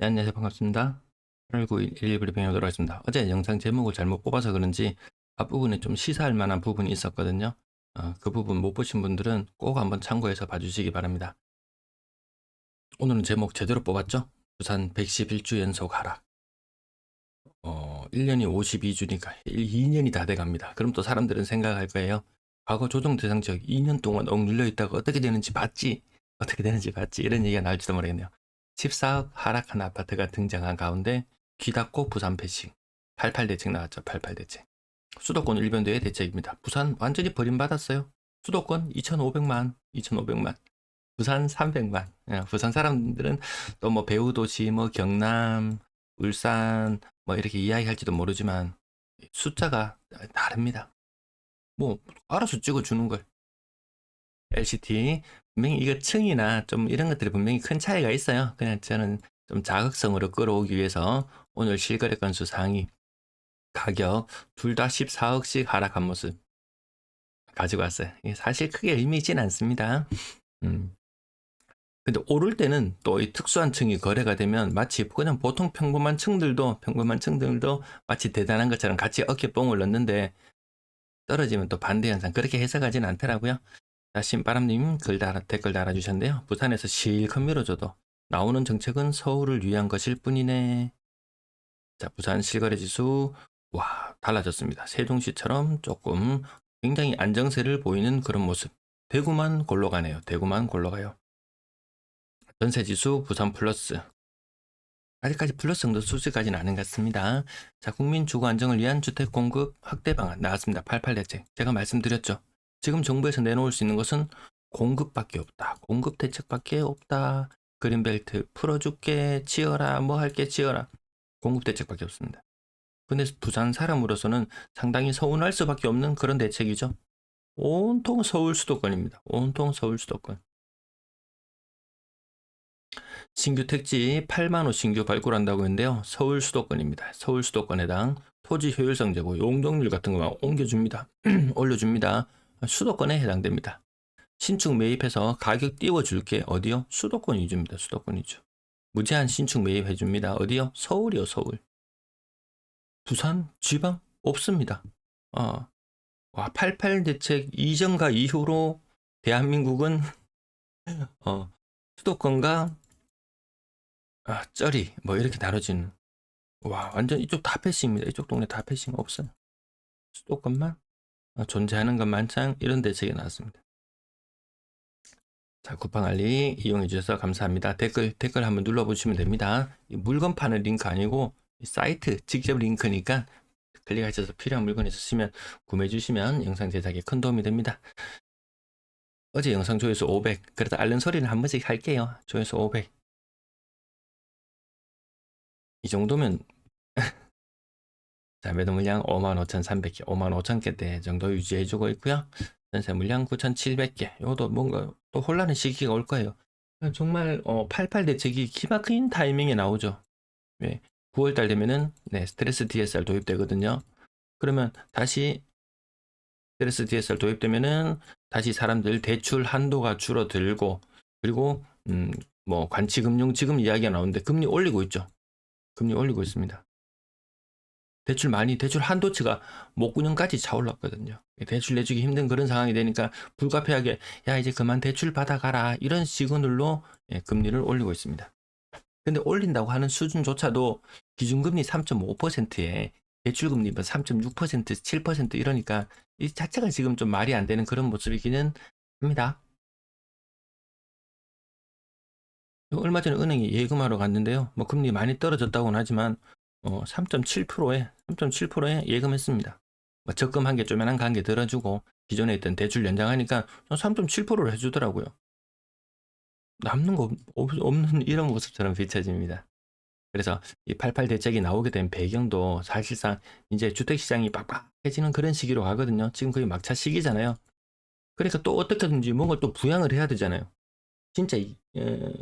네, 안녕하세요. 반갑습니다. 891 119를 병행하도록 하겠습니다. 어제 영상 제목을 잘못 뽑아서 그런지 앞부분에 좀 시사할 만한 부분이 있었거든요. 어, 그 부분 못 보신 분들은 꼭 한번 참고해서 봐주시기 바랍니다. 오늘은 제목 제대로 뽑았죠? 부산 111주 연속 하락. 어, 1년이 52주니까 2년이 다 돼갑니다. 그럼 또 사람들은 생각할 거예요. 과거 조정 대상 지역 2년 동안 억눌려 있다가 어떻게 되는지 봤지? 어떻게 되는지 봤지? 이런 얘기가 나올지도 모르겠네요. 14억 하락한 아파트가 등장한 가운데 귀 닫고 부산 패싱. 88 대책 나왔죠 88 대책. 수도권 일변도의 대책입니다. 부산 완전히 버림받았어요. 수도권 2,500만 2,500만. 부산 300만. 예, 부산 사람들은 또 뭐 배우 도시 뭐 경남 울산 뭐 이렇게 이야기할지도 모르지만 숫자가 다릅니다. 뭐 알아서 찍어주는 걸. LCT 분명히 이거 층이나 좀 이런 것들이 분명히 큰 차이가 있어요. 그냥 저는 좀 자극성으로 끌어오기 위해서 오늘 실거래 건수 상위 가격 둘 다 14억씩 하락한 모습 가지고 왔어요. 사실 크게 의미 있진 않습니다. 음. 근데 오를 때는 또 이 특수한 층이 거래가 되면 마치 그냥 보통 평범한 층들도 평범한 층들도 마치 대단한 것처럼 같이 어깨뽕을 넣는데 떨어지면 또 반대 현상 그렇게 해석하지는 않더라고요. 자, 신바람님 글 달아, 댓글 달아주셨는데요. 부산에서 실컷 밀어줘도 나오는 정책은 서울을 위한 것일 뿐이네. 자, 부산 실거래 지수 와 달라졌습니다. 세종시처럼 조금 굉장히 안정세를 보이는 그런 모습. 대구만 골로 가네요. 대구만 골로 가요. 전세 지수 부산 플러스. 아직까지 플러스 정도 수준까지는 아닌 것 같습니다. 자, 국민 주거 안정을 위한 주택 공급 확대 방안 나왔습니다. 88 대책. 제가 말씀드렸죠. 지금 정부에서 내놓을 수 있는 것은 공급밖에 없다. 공급 대책밖에 없다. 그린벨트 풀어줄게 치어라 뭐 할게 치어라. 공급 대책밖에 없습니다. 근데 부산 사람으로서는 상당히 서운할 수밖에 없는 그런 대책이죠. 온통 서울 수도권입니다. 온통 서울 수도권. 신규 택지 8만 호 신규 발굴한다고 했는데요. 서울 수도권입니다. 서울 수도권 해당 토지 효율성 제고 용적률 같은 것만 옮겨줍니다. 올려줍니다. 수도권에 해당됩니다. 신축 매입해서 가격 띄워줄 게 어디요? 수도권 위주입니다. 수도권 위주. 무제한 신축 매입해줍니다. 어디요? 서울이요. 서울. 부산 지방 없습니다. 어. 와, 88 대책 이전과 이후로 대한민국은 어, 수도권과 아, 쩌리 뭐 이렇게 나눠지는 와 완전 이쪽 다 패싱입니다. 이쪽 동네 다 패싱 없어요. 수도권만 어, 존재하는 것 만창 이런 대책이 나왔습니다. 자, 쿠팡 알리 이용해 주셔서 감사합니다. 댓글 댓글 한번 눌러보시면 됩니다. 물건 파는 링크 아니고 사이트 직접 링크니까 클릭하셔서 필요한 물건 있으시면 구매해 주시면 영상 제작에 큰 도움이 됩니다. 어제 영상 조회수 500 그래도 알른 소리는 한 번씩 할게요. 조회수 500 이 정도면 자, 매도 물량 55,300개, 55,000개 정도 유지해주고 있고요. 전세 물량 9,700개. 이것도 뭔가 또 혼란의 시기가 올 거예요. 정말 어, 88 대책이 기막힌 타이밍에 나오죠. 네, 9월달 되면은 네, 스트레스 DSR 도입되거든요. 그러면 다시 스트레스 DSR 도입되면은 다시 사람들 대출 한도가 줄어들고 그리고 음, 뭐 관치금융 지금 이야기가 나오는데 금리 올리고 있죠. 금리 올리고 있습니다. 대출 많이 대출 한도치가 목구녕까지 차올랐거든요. 대출 내주기 힘든 그런 상황이 되니까 불가피하게 야 이제 그만 대출 받아가라 이런 시그널로 예, 금리를 올리고 있습니다. 근데 올린다고 하는 수준조차도 기준금리 3.5%에 대출금리 3.6% 7% 이러니까 이 자체가 지금 좀 말이 안 되는 그런 모습이기는 합니다. 얼마 전에 은행에 예금하러 갔는데요. 뭐 금리 많이 떨어졌다고는 하지만 어, 3.7%에 3.7%에 예금했습니다. 뭐 적금 한 개 쪼면한 거한개 들어주고 기존에 있던 대출 연장하니까 3.7%를 해주더라고요. 남는 거 없, 없는 이런 모습처럼 비춰집니다. 그래서 이 88 대책이 나오게 된 배경도 사실상 이제 주택시장이 빡빡해지는 그런 시기로 가거든요. 지금 거의 막차 시기잖아요. 그러니까 또 어떻게든지 뭔가 또 부양을 해야 되잖아요. 진짜 이, 에,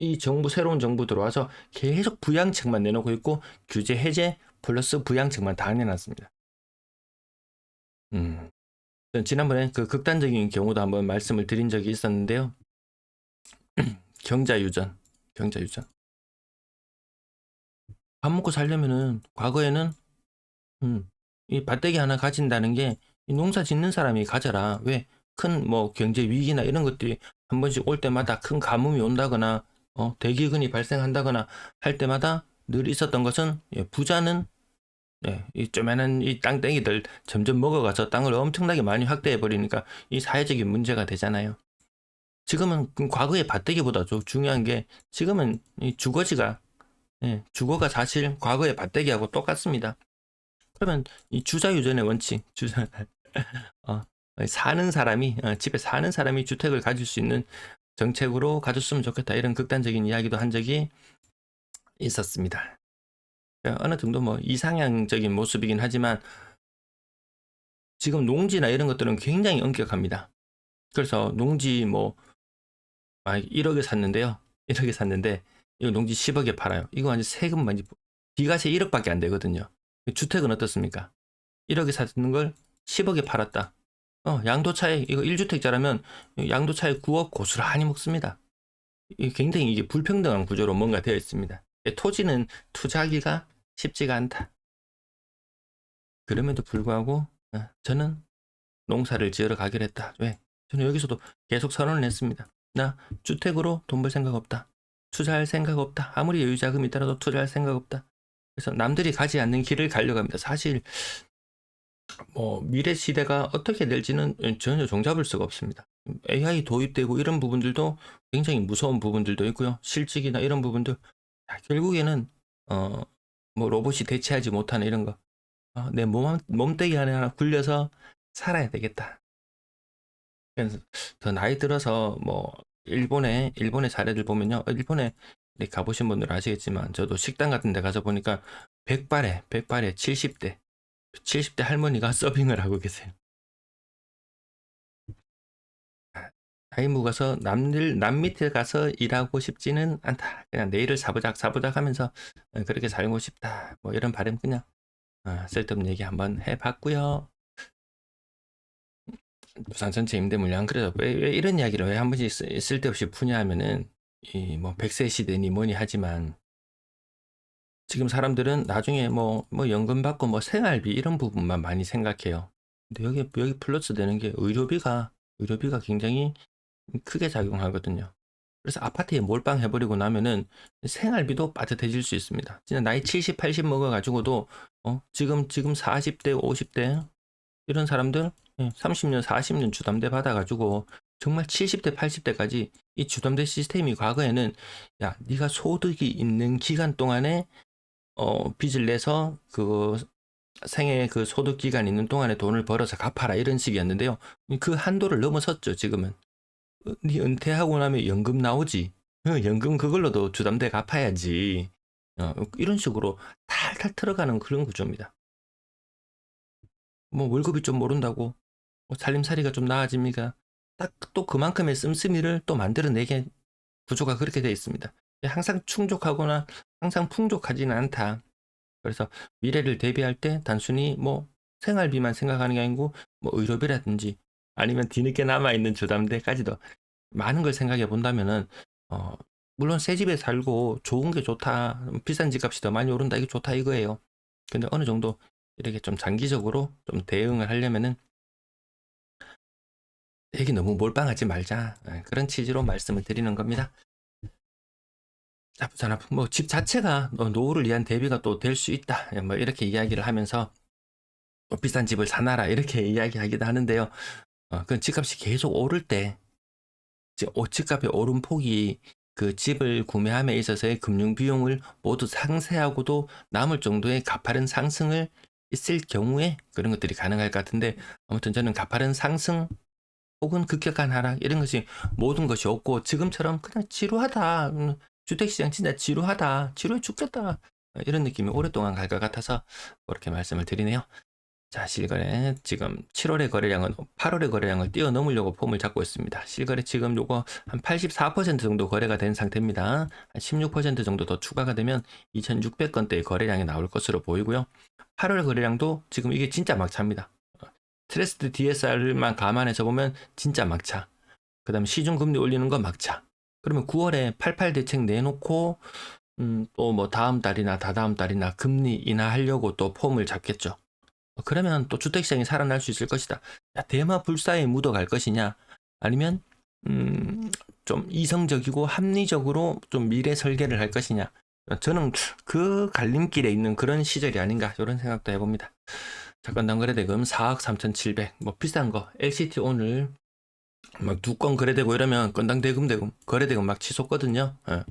이 정부 새로운 정부 들어와서 계속 부양책만 내놓고 있고 규제 해제 플러스 부양책만 다 내놨습니다. 음. 지난번에 그 극단적인 경우도 한번 말씀을 드린 적이 있었는데요. 경자유전, 경자유전. 밥 먹고 살려면은 과거에는 음, 이 밭대기 하나 가진다는 게이 농사 짓는 사람이 가져라. 왜? 큰 뭐 경제 위기나 이런 것들이 한 번씩 올 때마다 큰 가뭄이 온다거나 어, 대기근이 발생한다거나 할 때마다 늘 있었던 것은 예, 부자는 예, 이 쪼매난 이 땅땡이들 점점 먹어가서 땅을 엄청나게 많이 확대해 버리니까 이 사회적인 문제가 되잖아요. 지금은 그 과거의 밭대기보다 더 중요한 게 지금은 이 주거지가 예, 주거가 사실 과거의 밭대기하고 똑같습니다. 그러면 이 주자 유전의 원칙, 주자 어, 사는 사람이 어, 집에 사는 사람이 주택을 가질 수 있는 정책으로 가졌으면 좋겠다 이런 극단적인 이야기도 한 적이 있었습니다. 어느 정도 뭐 이상향적인 모습이긴 하지만 지금 농지나 이런 것들은 굉장히 엄격합니다. 그래서 농지 뭐 아, 1억에 샀는데요. 1억에 샀는데 이거 농지 10억에 팔아요. 이거 완전 세금만 이제 비과세 1억밖에 안 되거든요. 주택은 어떻습니까? 1억에 샀는 걸 10억에 팔았다. 어, 양도차에 이거 1주택자라면 양도차에 9억 고스란히 먹습니다. 이 굉장히 이게 불평등한 구조로 뭔가 되어 있습니다. 토지는 투자하기가 쉽지가 않다. 그럼에도 불구하고 어, 저는 농사를 지으러 가기로 했다. 왜? 저는 여기서도 계속 선언을 했습니다. 나 주택으로 돈 벌 생각 없다. 투자할 생각 없다. 아무리 여유 자금이 있더라도 투자할 생각 없다. 그래서 남들이 가지 않는 길을 가려고 합니다. 사실 뭐 미래 시대가 어떻게 될지는 전혀 종잡을 수가 없습니다. AI 도입되고 이런 부분들도 굉장히 무서운 부분들도 있고요. 실직이나 이런 부분들 자, 결국에는 어 뭐 로봇이 대체하지 못하는 이런 거. 어, 내 몸, 몸뚱이 안에 하나 굴려서 살아야 되겠다. 그래서 더 나이 들어서 뭐 일본의 일본의 사례들 보면요. 일본에 네, 가보신 분들은 아시겠지만 저도 식당 같은 데 가서 보니까 백발에 백발에 70대 70대 할머니가 서빙을 하고 계세요. 나이 먹어서 남들 남 밑에 가서 일하고 싶지는 않다. 그냥 내일을 사부작 사부작 하면서 어, 그렇게 살고 싶다. 뭐 이런 바람 그냥 어, 쓸데없는 얘기 한번 해봤고요. 부산 전체 임대 물량 그래서 왜, 왜 이런 이야기를 왜 한 번씩 쓸- 쓸데없이 푸냐 하면은 이뭐 100세 시대니 뭐니 하지만 지금 사람들은 나중에 뭐, 뭐 연금 받고 뭐 생활비 이런 부분만 많이 생각해요. 근데 여기, 여기 플러스 되는 게 의료비가, 의료비가 굉장히 크게 작용하거든요. 그래서 아파트에 몰빵 해버리고 나면은 생활비도 빠듯해질 수 있습니다. 진짜 나이 70, 80 먹어가지고도, 어, 지금, 지금 40대, 50대, 이런 사람들, 30년, 40년 주담대 받아가지고, 정말 70대, 80대까지 이 주담대 시스템이 과거에는, 야, 네가 소득이 있는 기간 동안에 어, 빚을 내서 그 생애 그 소득 기간 있는 동안에 돈을 벌어서 갚아라 이런 식이었는데요. 그 한도를 넘어섰죠, 지금은. 어, 네 은퇴하고 나면 연금 나오지. 어, 연금 그걸로도 주담대 갚아야지. 어, 이런 식으로 탈탈 틀어가는 그런 구조입니다. 뭐 월급이 좀 오른다고 뭐 살림살이가 좀 나아집니까? 딱또 그만큼의 씀씀이를 또 만들어내게 구조가 그렇게 되어 있습니다. 항상 충족하거나 항상 풍족하지는 않다. 그래서 미래를 대비할 때 단순히 뭐 생활비만 생각하는 게 아니고 뭐 의료비라든지 아니면 뒤늦게 남아있는 주담대까지도 많은 걸 생각해 본다면은 어 물론 새 집에 살고 좋은 게 좋다 비싼 집값이 더 많이 오른다 이게 좋다 이거예요 근데 어느 정도 이렇게 좀 장기적으로 좀 대응을 하려면은 되게 너무 몰빵하지 말자 예, 그런 취지로 말씀을 드리는 겁니다 나쁘지 않아. 뭐집 자체가 너 노후를 위한 대비가 또 될 수 있다. 뭐 이렇게 이야기를 하면서 또 비싼 집을 사놔라 이렇게 이야기하기도 하는데요. 어, 그 집값이 계속 오를 때, 집값의 오름폭이 그 집을 구매함에 있어서의 금융 비용을 모두 상쇄하고도 남을 정도의 가파른 상승을 있을 경우에 그런 것들이 가능할 것 같은데 아무튼 저는 가파른 상승 혹은 급격한 하락 이런 것이 모든 것이 없고 지금처럼 그냥 지루하다. 음, 주택시장 진짜 지루하다. 지루해 죽겠다. 이런 느낌이 오랫동안 갈 것 같아서 그렇게 말씀을 드리네요. 자, 실거래 지금 7월의 거래량은 8월의 거래량을 뛰어넘으려고 폼을 잡고 있습니다. 실거래 지금 요거 한 84% 정도 거래가 된 상태입니다. 한 16% 정도 더 추가가 되면 2,600건대의 거래량이 나올 것으로 보이고요. 8월 거래량도 지금 이게 진짜 막차입니다. 트레스트 DSR만 감안해서 보면 진짜 막차. 그 다음에 시중 금리 올리는 거 막차. 그러면 9월에 88 대책 내놓고 음, 또 뭐 다음 달이나 다다음 달이나 금리 인하하려고 또 폼을 잡겠죠. 어, 그러면 또 주택시장이 살아날 수 있을 것이다. 야, 대마 불사에 묻어갈 것이냐? 아니면 음, 좀 이성적이고 합리적으로 좀 미래 설계를 할 것이냐? 저는 그 갈림길에 있는 그런 시절이 아닌가 이런 생각도 해봅니다. 자, 건당 거래대금 4억 3,700. 뭐 비싼 거 LCT 오늘 막 두 건 거래되고 이러면 건당 대금 대금 거래대금 막 치솟거든요. 어.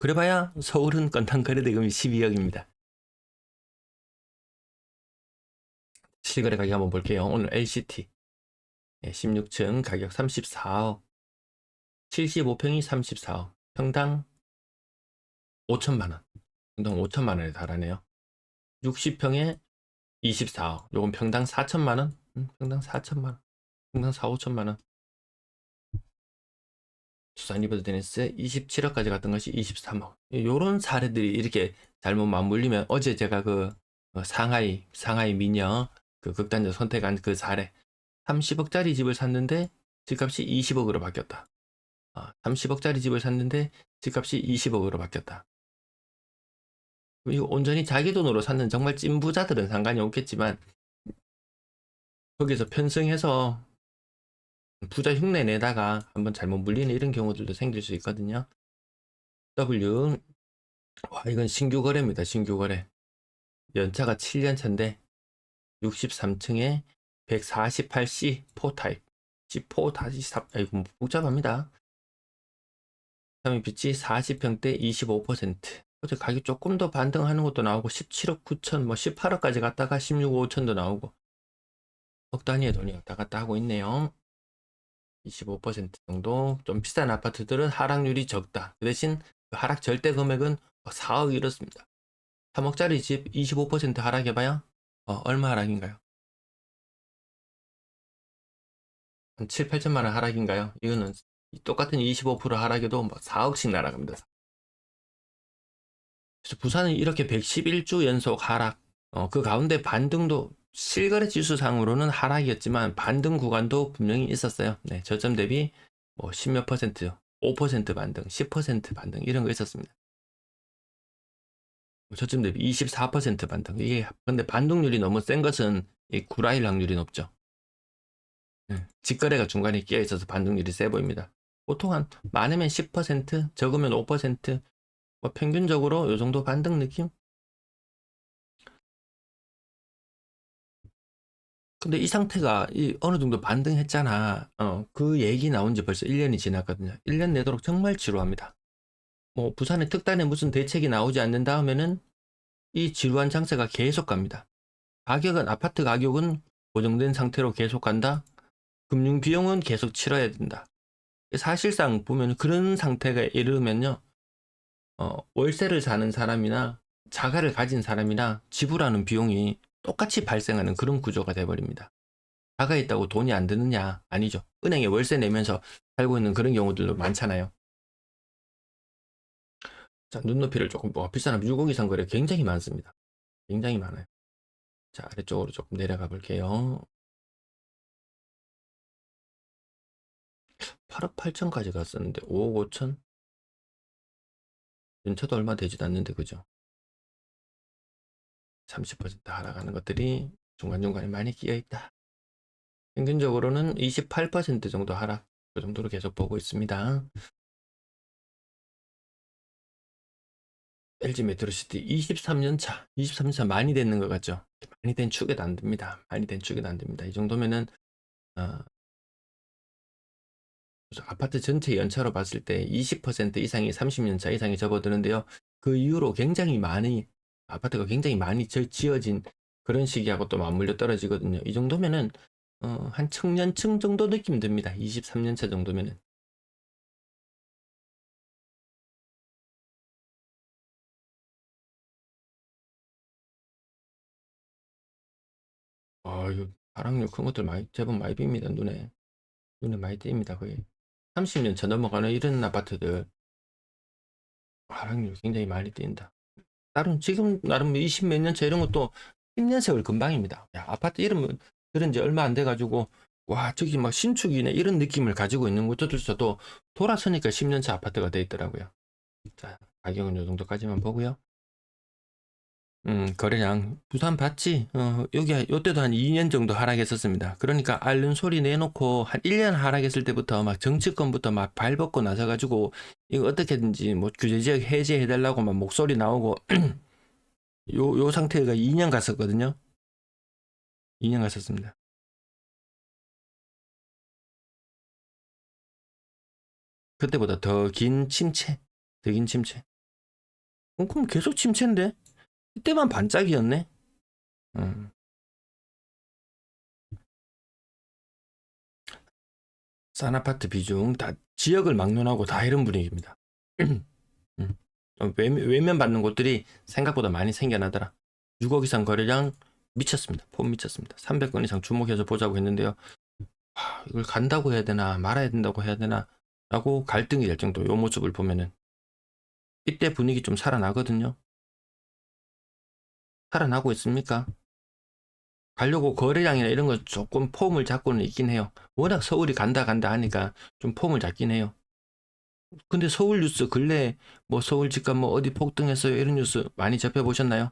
그래봐야 서울은 건당 거래대금이 12억입니다. 실거래 가격 한번 볼게요. 오늘 LCT 16층 가격 34억. 75평이 34억. 평당 5천만 원. 평당 5천만 원에 달하네요. 60평에 24억. 요건 평당 4천만 원? 음, 평당 4천만 원. 평당 4, 5천만 원. 수산 리버드 데니스 27억까지 갔던 것이 23억. 요런 사례들이 이렇게 잘못 맞물리면 어제 제가 그 어, 상하이 상하이 미녀 그 극단적 선택한 그 사례 30억짜리 집을 샀는데 집값이 20억으로 바뀌었다. 아, 30억짜리 집을 샀는데 집값이 20억으로 바뀌었다. 이거 온전히 자기 돈으로 샀는 정말 찐부자들은 상관이 없겠지만 거기서 편승해서 부자 흉내 내다가 한번 잘못 물리는 이런 경우들도 생길 수 있거든요. W 와 이건 신규 거래입니다. 신규 거래. 연차가 7년 차인데 63층에 148C 4 타입 G4 다시 3 아이고 뭐 복잡합니다. 3위 빛이 40평대 25% 어제 가격 조금 더 반등하는 것도 나오고 17억 9천 뭐 18억까지 갔다가 16억 5천도 나오고 억 단위의 돈이 왔다 갔다 하고 있네요. 25% 정도 좀 비싼 아파트들은 하락률이 적다. 그 대신 그 하락 절대 금액은 4억 이렇습니다. 3억짜리 집 25% 하락해봐야 어, 얼마 하락인가요? 한 7, 8천만 원 하락인가요? 이거는 똑같은 25% 하락에도 뭐 4억씩 날아갑니다. 그래서 부산은 이렇게 111주 연속 하락, 어, 그 가운데 반등도 실거래 지수상으로는 하락이었지만 반등 구간도 분명히 있었어요. 네, 저점 대비 뭐 10몇 퍼센트, 5% 반등, 10% 반등 이런 거 있었습니다. 뭐 저점 대비 24% 반등. 이게 근데 반등률이 너무 센 것은 이 구라일 확률이 높죠. 네, 직거래가 중간에 끼어 있어서 반등률이 세 보입니다. 보통 한 많으면 10%, 적으면 5%, 뭐 평균적으로 이 정도 반등 느낌? 근데 이 상태가 이 어느 정도 반등했잖아. 어, 그 얘기 나온 지 벌써 1년이 지났거든요. 1년 내도록 정말 지루합니다. 뭐 부산의 특단에 무슨 대책이 나오지 않는 다음에는 이 지루한 장세가 계속 갑니다. 가격은 아파트 가격은 고정된 상태로 계속 간다. 금융 비용은 계속 치러야 된다. 사실상 보면 그런 상태가 이르면요. 어, 월세를 사는 사람이나 자가를 가진 사람이나 지불하는 비용이 똑같이 발생하는 그런 구조가 돼버립니다. 자가 있다고 돈이 안 드느냐? 아니죠. 은행에 월세 내면서 살고 있는 그런 경우들도 많잖아요. 자, 눈높이를 조금 뭐 비싼 유고 이상 거래 굉장히 많습니다. 굉장히 많아요. 자, 아래쪽으로 조금 내려가 볼게요. 8억 8천까지 갔었는데 5억 5천? 연차도 얼마 되지도 않는데 그죠? 30% 하락하는 것들이 중간중간에 많이 끼어 있다. 평균적으로는 28% 정도 하락, 그 정도로 계속 보고 있습니다. LG 메트로시티 23년 차, 23년 차 많이 되는 것 같죠? 많이 된 축에도 안 됩니다. 많이 된 축에도 안 됩니다. 이 정도면은 어, 아파트 전체 연차로 봤을 때 20% 이상이 30년 차 이상이 접어드는데요. 그 이후로 굉장히 많이 아파트가 굉장히 많이 저- 지어진 그런 시기하고 또 맞물려 떨어지거든요. 이 정도면은 어, 한 청년층 정도 느낌 듭니다. 23년 차 정도면은. 아, 이거 하락률 큰 것들 많이 제법 많이 빕니다. 눈에 눈에 많이 띕니다. 거의 30년 차 넘어가는 이런 아파트들 하락률 굉장히 많이 띈다. 다른 지금 나름 20 몇 년 차 이런 것도 10년 세월 금방입니다. 야, 아파트 이름 들은 지 얼마 안 돼 가지고 와 저기 막 신축이네 이런 느낌을 가지고 있는 곳들조차도 돌아서니까 10년 차 아파트가 돼 있더라고요. 자 가격은 요 정도까지만 보고요. 음, 거래량 부산 봤지? 어, 여기 요때도 한 2년 정도 하락했었습니다. 그러니까 앓는 소리 내놓고 한 1년 하락했을 때부터 막 정치권부터 막 발벗고 나서 가지고 이거 어떻게든지 뭐 규제 지역 해제해 달라고 막 목소리 나오고 요, 요 상태가 2년 갔었거든요. 2년 갔었습니다. 그때보다 더 긴 침체, 더 긴 침체. 어, 그럼 계속 침체인데? 이때만 반짝이었네? 음. 싼 아파트 비중 다 지역을 막론하고 다 이런 분위기입니다. 음. 어, 외면, 외면 받는 곳들이 생각보다 많이 생겨나더라. 6억 이상 거래량 미쳤습니다. 폼 미쳤습니다. 300건 이상 주목해서 보자고 했는데요. 와, 이걸 간다고 해야 되나 말아야 된다고 해야 되나 라고 갈등이 될 정도 요 모습을 보면은 이때 분위기 좀 살아나거든요. 살아나고 있습니까? 가려고 거래량이나 이런 거 조금 폼을 잡고는 있긴 해요. 워낙 서울이 간다 간다 하니까 좀 폼을 잡긴 해요. 근데 서울 뉴스 근래 뭐 서울 집값 뭐 어디 폭등했어요 이런 뉴스 많이 접해 보셨나요?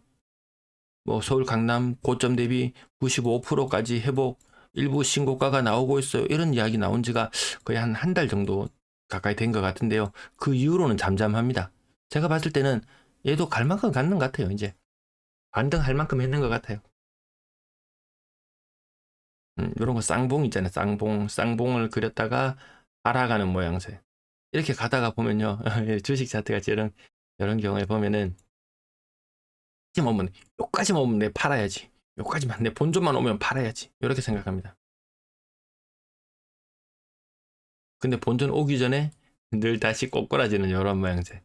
뭐 서울 강남 고점 대비 95%까지 회복 일부 신고가가 나오고 있어요 이런 이야기 나온 지가 거의 한 한 달 정도 가까이 된 것 같은데요. 그 이후로는 잠잠합니다. 제가 봤을 때는 얘도 갈 만큼 갔는 것 같아요 이제 반등할 만큼 했는 것 같아요. 음, 이런 거 쌍봉 있잖아요. 쌍봉, 쌍봉을 그렸다가 알아가는 모양새. 이렇게 가다가 보면요. 주식 차트 같이 이런, 이런 경우에 보면은, 요까지만 오면, 요까지만 오면 내 팔아야지. 요까지만, 내 본전만 오면 팔아야지. 이렇게 생각합니다. 근데 본전 오기 전에 늘 다시 꼬꾸라지는 이런 모양새.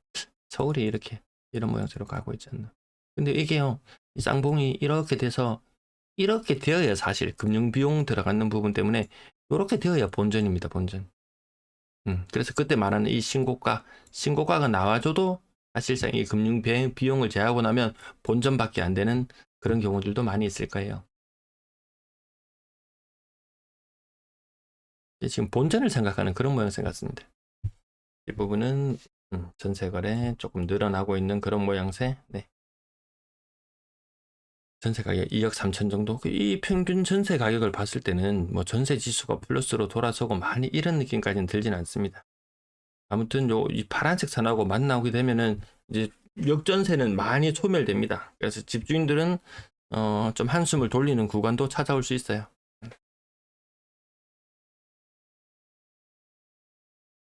서울이 이렇게, 이런 모양새로 가고 있지 않나. 근데 이게요, 이 쌍봉이 이렇게 돼서 이렇게 되어야 사실 금융 비용 들어가는 부분 때문에 이렇게 되어야 본전입니다, 본전. 음, 그래서 그때 말하는 이 신고가, 신고가가 나와줘도 사실상 이 금융 비- 비용을 제하고 나면 본전밖에 안 되는 그런 경우들도 많이 있을 거예요. 지금 본전을 생각하는 그런 모양새 같습니다. 이 부분은 음, 전세 거래 조금 늘어나고 있는 그런 모양새. 네. 전세 가격 2억 3천 정도? 그이 평균 전세 가격을 봤을 때는 뭐 전세 지수가 플러스로 돌아서고 많이 이런 느낌까지는 들진 않습니다. 아무튼 요 이 파란색 선하고 만나오게 되면은 이제 역전세는 많이 소멸됩니다. 그래서 집주인들은 어, 좀 한숨을 돌리는 구간도 찾아올 수 있어요.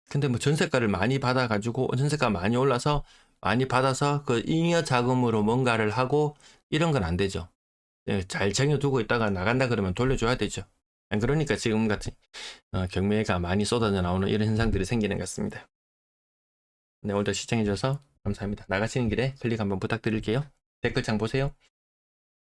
근데 뭐 전세가를 많이 받아가지고 전세가 많이 올라서 많이 받아서 그 잉여 자금으로 뭔가를 하고 이런 건 안 되죠. 예, 잘 쟁여두고 있다가 나간다 그러면 돌려줘야 되죠. 안 그러니까 지금 같은 어, 경매가 많이 쏟아져 나오는 이런 현상들이 생기는 것 같습니다. 네, 오늘도 시청해주셔서 감사합니다. 나가시는 길에 클릭 한번 부탁드릴게요. 댓글창 보세요.